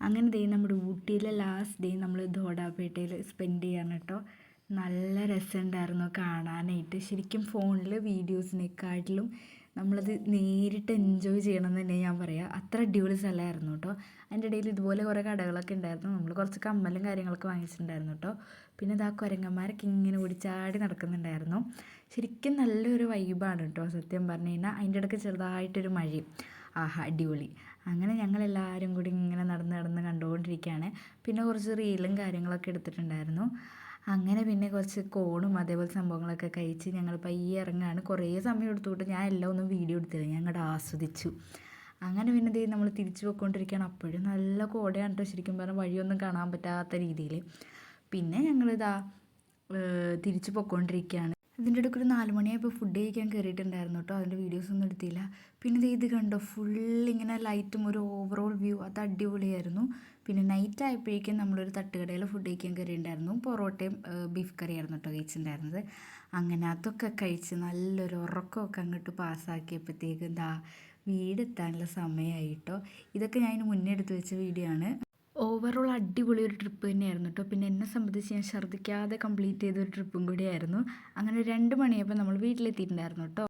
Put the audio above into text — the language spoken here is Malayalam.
അങ്ങനെ ദേ നമ്മുടെ ഊട്ടിയിലെ ലാസ്റ്റ് ഡേ നമ്മൾ ധോഡാപേട്ടയിൽ സ്പെൻഡ് ചെയ്യാണ് കേട്ടോ. നല്ല രസമുണ്ടായിരുന്നു കാണാനായിട്ട്. ശരിക്കും ഫോണിൽ വീഡിയോസിനെക്കാട്ടിലും നമ്മളത് നേരിട്ട് എൻജോയ് ചെയ്യണം എന്ന് തന്നെ ഞാൻ പറയാം. അത്ര അടിപൊളി സ്ഥലമായിരുന്നു കേട്ടോ. അതിന്റെ ഇടയിൽ ഇതുപോലെ കുറേ കടകളൊക്കെ ഉണ്ടായിരുന്നു. നമ്മൾ കുറച്ച് കമ്മലും കാര്യങ്ങളൊക്കെ വാങ്ങിച്ചിട്ടുണ്ടായിരുന്നു കേട്ടോ. പിന്നെ ഇതാ കുരങ്ങന്മാരൊക്കെ ഇങ്ങനെ ഓടിച്ചാടി നടക്കുന്നുണ്ടായിരുന്നു. ശരിക്കും നല്ലൊരു വൈബാണ് കേട്ടോ സത്യം പറഞ്ഞു കഴിഞ്ഞാൽ അതിന്റെ ഇടയ്ക്ക് ചെറുതായിട്ടൊരു മഴയും. ആഹാ അടിപൊളി. അങ്ങനെ ഞങ്ങളെല്ലാവരും കൂടി ഇങ്ങനെ നടന്ന് നടന്ന് കണ്ടുകൊണ്ടിരിക്കുകയാണ് പിന്നെ കുറച്ച് റീലും കാര്യങ്ങളൊക്കെ എടുത്തിട്ടുണ്ടായിരുന്നു. അങ്ങനെ പിന്നെ കുറച്ച് കോണും അതേപോലെ സംഭവങ്ങളൊക്കെ കഴിച്ച് ഞങ്ങൾ പയ്യെ ഇറങ്ങാണ്. കുറേ സമയം എടുത്തുകൊണ്ട് ഞാൻ എല്ലാം ഒന്നും വീഡിയോ എടുത്തില്ല. ഞാൻ അങ്ങോട്ട് ആസ്വദിച്ചു. അങ്ങനെ പിന്നെ ദേ നമ്മൾ തിരിച്ചു പോയിക്കൊണ്ടിരിക്കുകയാണ് അപ്പോഴും നല്ല കോടയാണ് കേട്ടോ ശരിക്കും പറഞ്ഞാൽ വഴിയൊന്നും കാണാൻ പറ്റാത്ത രീതിയിൽ പിന്നെ ഞങ്ങളിതാ തിരിച്ചു പോയിക്കൊണ്ടിരിക്കുകയാണ് ഇതിന്റെ ഇടയ്ക്ക് ഒരു നാല് മണിയായപ്പോൾ ഫുഡ് കഴിക്കാൻ കയറിയിട്ടുണ്ടായിരുന്നു കേട്ടോ. അതിന്റെ വീഡിയോസ് ഒന്നും എടുത്തില്ല. പിന്നെ ഇത് കണ്ടോ ഫുൾ ഇങ്ങനെ ലൈറ്റും ഒരു ഓവറോൾ വ്യൂ അത് അടിപൊളിയായിരുന്നു. പിന്നെ നൈറ്റ് ആയപ്പോഴേക്കും നമ്മളൊരു തട്ടുകടയിൽ ഫുഡ് കഴിക്കാൻ കയറിയിട്ടുണ്ടായിരുന്നു. പൊറോട്ടയും ബീഫ് കറിയായിരുന്നു കേട്ടോ കഴിച്ചിട്ടുണ്ടായിരുന്നത്. അങ്ങനെ അതൊക്കെ കഴിച്ച് നല്ലൊരു ഉറക്കമൊക്കെ അങ്ങോട്ട് പാസ്സാക്കിയപ്പോഴത്തേക്ക് എന്താ വീടെത്താനുള്ള സമയമായി കേട്ടോ. ഇതൊക്കെ ഞാൻ മുന്നേ എടുത്ത് വെച്ച വീഡിയോ ആണ്. അടിപൊളി ഒരു ട്രിപ്പ് തന്നെയായിരുന്നു കേട്ടോ പിന്നെ എന്നെ സംബന്ധിച്ച് ഞാൻ ഛർദ്ദിക്കാതെ കംപ്ലീറ്റ് ചെയ്ത ഒരു ട്രിപ്പും കൂടിയായിരുന്നു. അങ്ങനെ രണ്ട് മണിയപ്പോൾ നമ്മൾ വീട്ടിലെത്തിയിട്ടുണ്ടായിരുന്നു കേട്ടോ